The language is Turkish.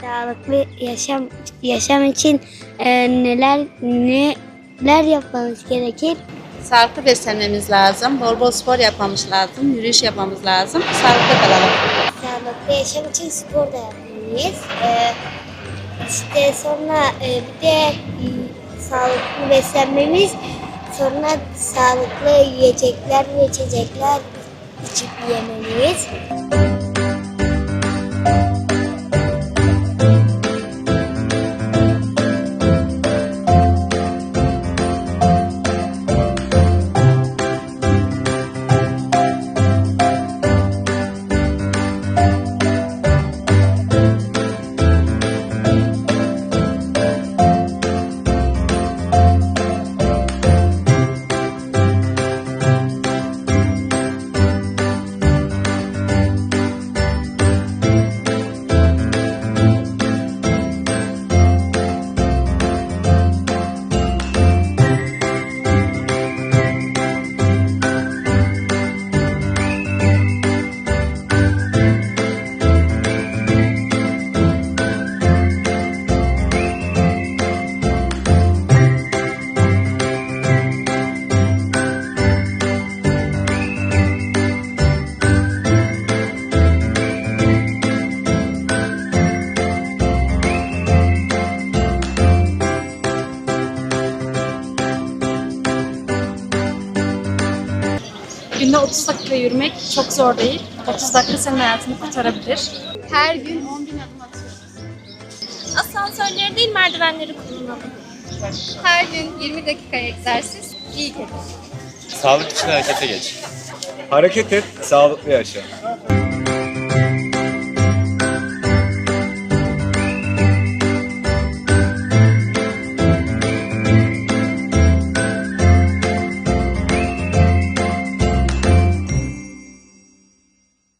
sağlıklı yaşam yaşam için e, neler neler yapmamız gerekir? Sağlıklı beslenmemiz lazım. Bol bol spor yapmamız lazım. Yürüyüş yapmamız lazım. Sağlıklı kalalım. Sağlıklı yaşam için spor da yapmalıyız. E, işte sonra e, bir de e, sağlıklı beslenmemiz sonra sağlıklı yiyecekler ve içecekler içip yemeliyiz. Günde 30 dakika yürümek çok zor değil. 30 dakika senin hayatını kurtarabilir. Her gün 10 bin adım atıyoruz. Asansörleri değil merdivenleri kullanalım. Her gün 20 dakika egzersiz iyi gelir. Sağlık için harekete geç. Hareket et, sağlıklı yaşa.